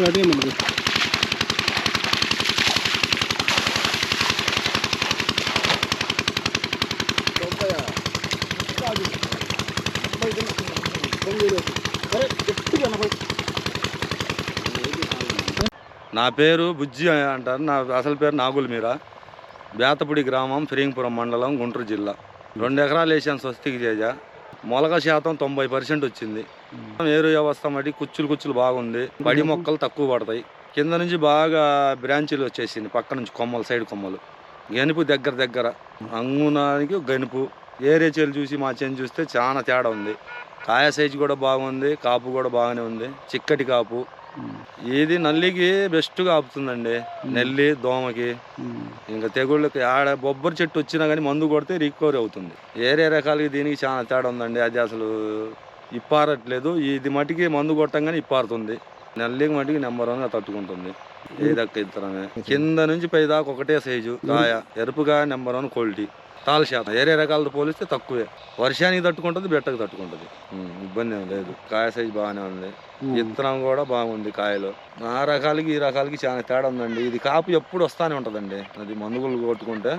అదే మనకి నా పేరు బుజ్జి అంటారు. నా అసలు పేరు నాగుల మీర. బేతపుడి గ్రామం ఫిరింగ్పురం మండలం గుంటూరు జిల్లా. రెండు ఎకరాలు వేసాను స్వస్తికి చేజా మొలక శాతం తొంభై పర్సెంట్ వచ్చింది. ఏరు వ్యవస్థ మటి కుచ్చులు కుచ్చులు బాగుంది. బడి మొక్కలు తక్కువ పడతాయి. కింద నుంచి బాగా బ్రాంచీలు వచ్చేసింది. పక్క నుంచి కొమ్మలు సైడ్ కొమ్మలు. గెనుపు దగ్గర దగ్గర. అంగునానికి గెనుపు. ఏరే చేలు చూసి మా చేను చూస్తే చాలా తేడా ఉంది. కాయ సైజు కూడా బాగుంది. కాపు కూడా బాగానే ఉంది. చిక్కటి కాపు. ఇది నల్లికి బెస్ట్గా ఆపుతుందండి. నెల్లి దోమకి. ఇంకా తెగుళ్ళకి ఆడ బొబ్బరి చెట్టు వచ్చినా కానీ మందు కొడితే రికవరీ అవుతుంది. ఏరే రకాలకి దీనికి చాలా తేడా ఉందండి. అది అసలు ఇప్పారట్లేదు. ఇది మటుకి మందు కొట్టంగానే ఇప్పారుతుంది. నల్లికి మటుకి నెంబర్ వన్గా తట్టుకుంటుంది. ఏదక్క ఇత్తనమే కింద నుంచి పై దాకా ఒకటే సైజు కాయ ఎరుపుగా నెంబర్ వన్ క్వాలిటీ. తాళ శాతం. ఏరే రకాలతో పోలిస్తే తక్కువే. వర్షానికి తట్టుకుంటుంది బెట్టకు తట్టుకుంటుంది. ఇబ్బంది ఏం లేదు. కాయ సైజు బాగానే ఉంది. విత్తనం కూడా బాగుంది కాయలు. ఆ రకాలకి ఈ రకాలకి చాలా తేడా ఉందండి. ఇది కాపు ఎప్పుడు వస్తానే ఉంటుందండి. అది మందుగులు కొట్టుకుంటే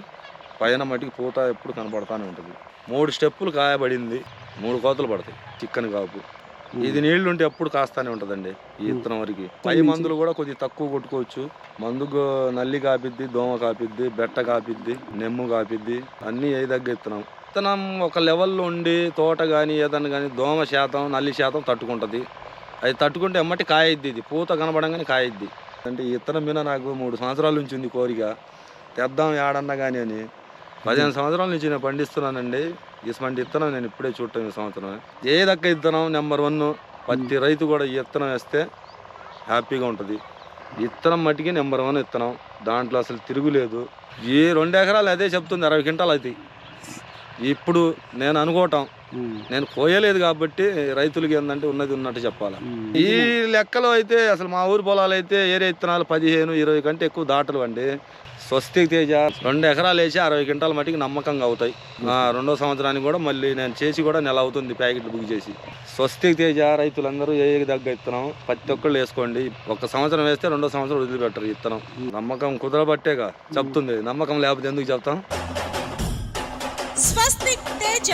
పైన మట్టికి పూత ఎప్పుడు కనపడతానే ఉంటుంది. మూడు స్టెప్పులు కాయబడింది. మూడు కోతలు పడతాయి. చిక్కని కాపు. ఇది నీళ్ళు ఉంటే ఎప్పుడు కాస్తానే ఉంటుందండి ఈ విత్తనం వరకు. పై మందులు కూడా కొద్దిగా తక్కువ కొట్టుకోవచ్చు. మందు గో- నల్లి కాపిద్ది దోమ కాపిద్ది బెట్ట కాపిద్ది నెమ్ము కాపిద్ది అన్నీ ఏ దగ్గర విత్తనం విత్తనం ఒక లెవెల్లో ఉండి తోట కానీ ఏదన్నా కానీ దోమ శాతం నల్లి శాతం తట్టుకుంటుంది. అది తట్టుకుంటే ఎమ్మటి కాయద్ది ఇది. పూత కనబడంగానే కాయద్ది. అంటే ఈ విత్తనం మీద నాకు మూడు సంవత్సరాల నుంచి ఉంది కోరిక. తెద్దాం ఏడన్నా కానీ అని. పదిహేను సంవత్సరాల నుంచి నేను పండిస్తున్నానండి. ఇసుమంటి ఇత్తనం నేను ఇప్పుడే చూడటం ఈ సంవత్సరం. ఏదక్క ఇత్తనం? విత్తనం నెంబర్ వన్ ప్రతి రైతు కూడా ఈ విత్తనం వేస్తే హ్యాపీగా ఉంటుంది. విత్తనం మట్టికి నెంబర్ వన్ విత్తనం దాంట్లో అసలు తిరుగులేదు ఈ రెండు ఎకరాలు అదే చెప్తుంది అరవై క్వింటాలు అవుతాయి ఇప్పుడు నేను అనుకోవటం. నేను కోయలేదు కాబట్టి రైతులకి ఏంటంటే ఉన్నది ఉన్నట్టు చెప్పాలి. ఈ లెక్కలో అయితే అసలు మా ఊరి పొలాలు అయితే ఏరే విత్తనాలు పదిహేను ఇరవై కంటే ఎక్కువ దాటలు అండి స్వస్తిక్ తేజ రెండు ఎకరాలు వేసి అరవై క్వింటాల మట్టికి నమ్మకంగా అవుతాయి. రెండో సంవత్సరానికి కూడా మళ్ళీ నేను చేసి కూడా నెల అవుతుంది ప్యాకెట్లు బుక్ చేసి. స్వస్తిక్ తేజ రైతులందరూ ఏ దగ్గర ఇత్తనం ప్రతి ఒక్కళ్ళు వేసుకోండి. ఒక సంవత్సరం వేస్తే రెండో సంవత్సరం వదిలిపెట్టరు ఇత్తనం. నమ్మకం కుదరబట్టేగా చెప్తుంది. నమ్మకం లేకపోతే ఎందుకు చెప్తాం? స్వస్తిక్ తేజ